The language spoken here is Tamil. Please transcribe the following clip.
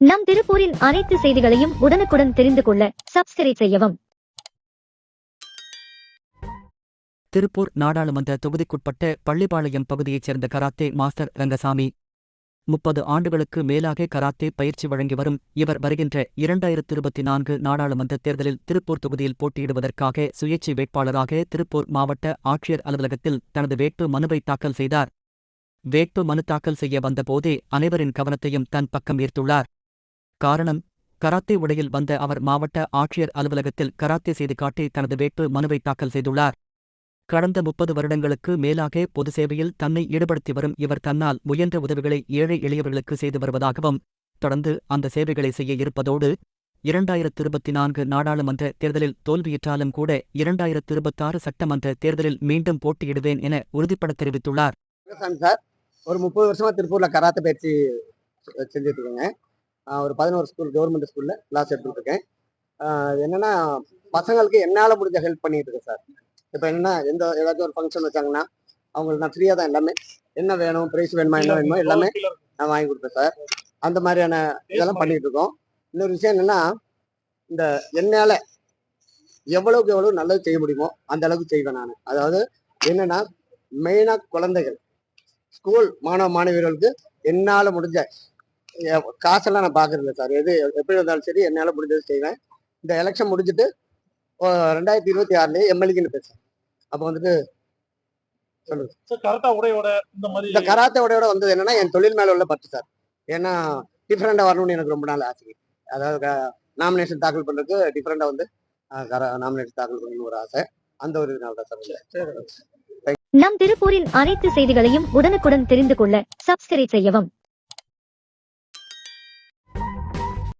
நம் திருப்பூரின் அனைத்து செய்திகளையும் உடனுக்குடன் தெரிந்து கொள்ள சப்ஸ்கிரைப் செய்யவும். திருப்பூர் நாடாளுமன்ற தொகுதிக்குட்பட்ட பள்ளிப்பாளையம் பகுதியைச் சேர்ந்த கராத்தே மாஸ்டர் ரங்கசாமி முப்பது ஆண்டுகளுக்கு மேலாக கராத்தே பயிற்சி வழங்கி வரும் இவர் வருகின்ற இரண்டாயிரத்து இருபத்தி நான்கு நாடாளுமன்ற தேர்தலில் திருப்பூர் தொகுதியில் போட்டியிடுவதற்காக சுயேட்சை வேட்பாளராக திருப்பூர் மாவட்ட ஆட்சியர் அலுவலகத்தில் தனது வேட்பு மனுவை தாக்கல் செய்தார். வேட்பு மனு தாக்கல் செய்ய வந்தபோதே அனைவரின் கவனத்தையும் தன் பக்கம் ஈர்த்துள்ளார். காரணம் கராத்தே உடையில் வந்த அவர் மாவட்ட ஆட்சியர் அலுவலகத்தில் கராத்தே செய்து காட்டி தனது வேட்பு மனுவை தாக்கல் செய்துள்ளார். கடந்த முப்பது வருடங்களுக்கு மேலாக பொது சேவையில் தன்னை ஈடுபடுத்தி வரும் இவர் தன்னால் முயன்ற உதவிகளை ஏழை எளியவர்களுக்கு செய்து வருவதாகவும் தொடர்ந்து அந்த சேவைகளை செய்ய இருப்பதோடு இரண்டாயிரத்து இருபத்தி நான்கு நாடாளுமன்ற தேர்தலில் தோல்வியிட்டாலும் கூட இரண்டாயிரத்து இருபத்தாறு சட்டமன்ற தேர்தலில் மீண்டும் போட்டியிடுவேன் என உறுதிப்பட தெரிவித்துள்ளார். சார் ஒரு முப்பது வருஷமா திருப்பூர்ல கராத்தே பயிற்சி செஞ்சுட்டு இருக்கேங்க. ஒரு பதினோரு ஸ்கூல் கவர்மெண்ட் ஸ்கூல்ல கிளாஸ் எடுத்துட்டு இருக்கேன். ஆஹ் என்னன்னா பசங்களுக்கு என்னால முடிஞ்ச ஹெல்ப் பண்ணிட்டு இருக்கேன் சார். இப்போ என்ன எந்த ஏதாச்சும் ஒரு ஃபங்க்ஷன் வச்சாங்கன்னா அவங்களுக்கு நான் ஃப்ரீயாக தான் எல்லாமே. என்ன வேணும் ப்ரைஸ் வேணுமா என்ன வேணுமோ எல்லாமே நான் வாங்கி கொடுப்பேன் சார். அந்த மாதிரியான இதெல்லாம் பண்ணிட்டு இருக்கோம். இன்னொரு விஷயம் என்னன்னா இந்த என்னால எவ்வளவுக்கு எவ்வளவு நல்லது செய்ய முடியுமோ அந்த அளவுக்கு செய்வேன் நான். அதாவது என்னன்னா மெயினாக குழந்தைகள். ஸ்கூல் மாணவ மாணவியர்களுக்கு என்னால் முடிஞ்ச காசெல்லாம் நான் பார்க்கறதில்ல இல்லை சார். எது எப்படி இருந்தாலும் சரி என்னால் முடிஞ்சது செய்வேன். இந்த எலெக்ஷன் முடிஞ்சிட்டு ரெண்டாயிரத்தி இருபத்தி ஆறுலேயே எம்எல்ஏன்னு பேசுறேன். அப்போ வந்துட்டு சொல்லுங்க. உடையோட இந்த மாதிரி இந்த கராத்தே உடையோட வந்தது என்னன்னா என் தொழில் மேல உள்ள பற்று சார். ஏன்னா டிஃப்ரெண்டா வரணும்னு எனக்கு ரொம்ப நாள் ஆசை அதாவது நாமினேஷன் தாக்கல் பண்றதுக்கு டிஃப்ரெண்டா வந்து நாமினேஷன் தாக்கல் பண்ணணும்னு ஒரு ஆசை. அந்த ஒரு இதனால தான் சார் நம் திருப்பூரின் அனைத்து செய்திகளையும் உடனுக்குடன் தெரிந்து கொள்ள சப்ஸ்கிரைப் செய்யவும்.